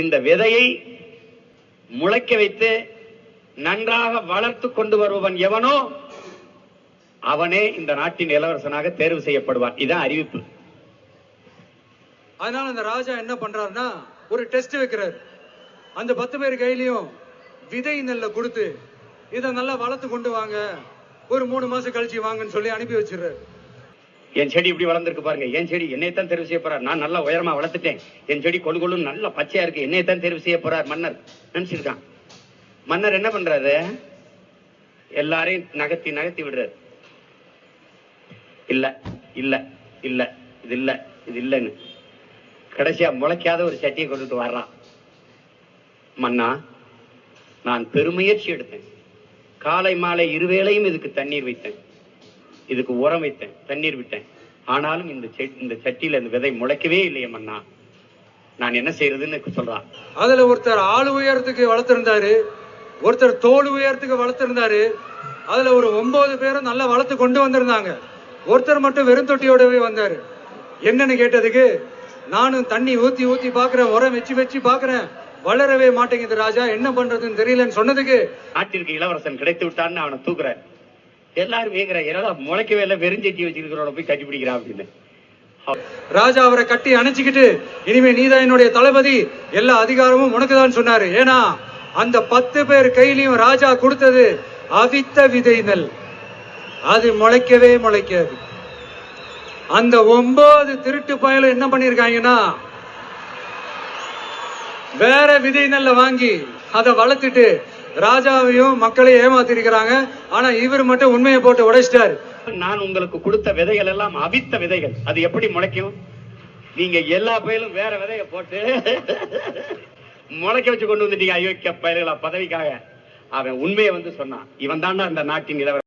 இந்த விதையை முளைக்க வைத்து நன்றாக வளர்த்து கொண்டு வருபவன் எவனோ அவனே இந்த நாட்டின் இளவரசனாக தேர்வு செய்யப்படுவான். இதான் அறிவிப்பு. அதனால அந்த ராஜா என்ன பண்றாருன்னா ஒரு டெஸ்ட் வைக்கிறாரு. அந்த பத்து பேர் கையிலயும் விதை நெல்லை கொடுத்து இதை நல்லா வளர்த்து கொண்டு வாங்க ஒரு மூணு மாசம் கழிச்சு வாங்கன்னு சொல்லி அனுப்பி வச்சிடுறாரு. என் செடி இப்படி வளர்ந்துருக்கு பாருங்க. என் செடி என்னைத்தான் தெரிவு செய்ய போறார். நான் நல்லா உயரமா வளர்த்துட்டேன். என் செடி கொழு கொழுன்னு நல்லா பச்சையா இருக்கு. என்னைத்தான் தெரிவு செய்ய போறார் மன்னர். நினைச்சிருக்கான். மன்னர் என்ன பண்றாரு? எல்லாரையும் நகர்த்தி நகர்த்தி விடுறாரு. இல்ல இல்ல இல்ல இது இல்ல இது இல்லைன்னு. கடைசியா முளைக்காத ஒரு சட்டியை கொண்டுட்டு வர்றான். மன்னா நான் பெருமுயற்சி எடுத்தேன். காலை மாலை இருவேளையும் இதுக்கு தண்ணீர் வைத்தேன். இதுக்கு உரம் வைத்தேன் தண்ணீர் விட்டேன் ஆனாலும் இந்த இந்த சட்டியில இந்த விதை முளைக்கவே இல்லையே மன்னா. நான் என்ன செய்யறதுன்னு சொல்றான் அதுல ஒருத்தர் ஆள் உயரத்துக்கு வளர்த்திருந்தாரு ஒருத்தர் தோல் உயரத்துக்கு வளர்த்திருந்தாரு அதுல ஒரு ஒன்பது பேரும் நல்லா வளர்த்து கொண்டு வந்திருந்தாங்க. ஒருத்தர் மட்டும் வெறும் தொட்டியோடவே வந்தாரு. என்னன்னு கேட்டதுக்கு நானும் தண்ணி ஊத்தி ஊத்தி பாக்குறேன் உரம் வச்சு வச்சு பாக்குறேன். வளரவே மாட்டேங்குது ராஜா என்ன பண்றதுன்னு தெரியலன்னு சொன்னதுக்கு நாட்டிற்கு இளவரசன் கிடைத்து விட்டான்னு அவனை தூக்குற எல்லாரும் வேகிற என்னடா முளைக்கவே இல்லை வெறுஞ்சட்டி வச்சிருக்கிறோட போய் கட்டி பிடிக்கிறான் அப்படின்னு. ராஜா அவரை கட்டி அணைச்சிக்கிட்டு இனிமே நீதான் என்னுடைய தளபதி எல்லா அதிகாரமும் உனக்குதான் சொன்னாரு. ஏன்னா அந்த பத்து பேர் கையிலையும் ராஜா கொடுத்தது அவித்த விதை நெல். அது முளைக்கவே முளைக்காது. அந்த ஒன்பது திருட்டு பயலும் என்ன பண்ணிருக்காங்கன்னா வேற விதை நெல்ல வாங்கி அதை வளர்த்துட்டு ராஜாவையும் மக்களையும் ஏமாத்திருக்கிறாங்க. ஆனா இவர் மட்டும் உண்மையை போட்டு உடைச்சிட்டாரு. நான் உங்களுக்கு கொடுத்த விதைகள் எல்லாம் அவித்த விதைகள். அது எப்படி முளைக்கும்? நீங்க எல்லா பயிலும் வேற விதைய போட்டு முளைக்க வச்சு கொண்டு வந்துட்டீங்க. அயோக்கிய பயிர்களா பதவிக்காக. அவன் உண்மையை வந்து சொன்னான். இவன் தாண்டா அந்த நாட்டின் நிலவரம்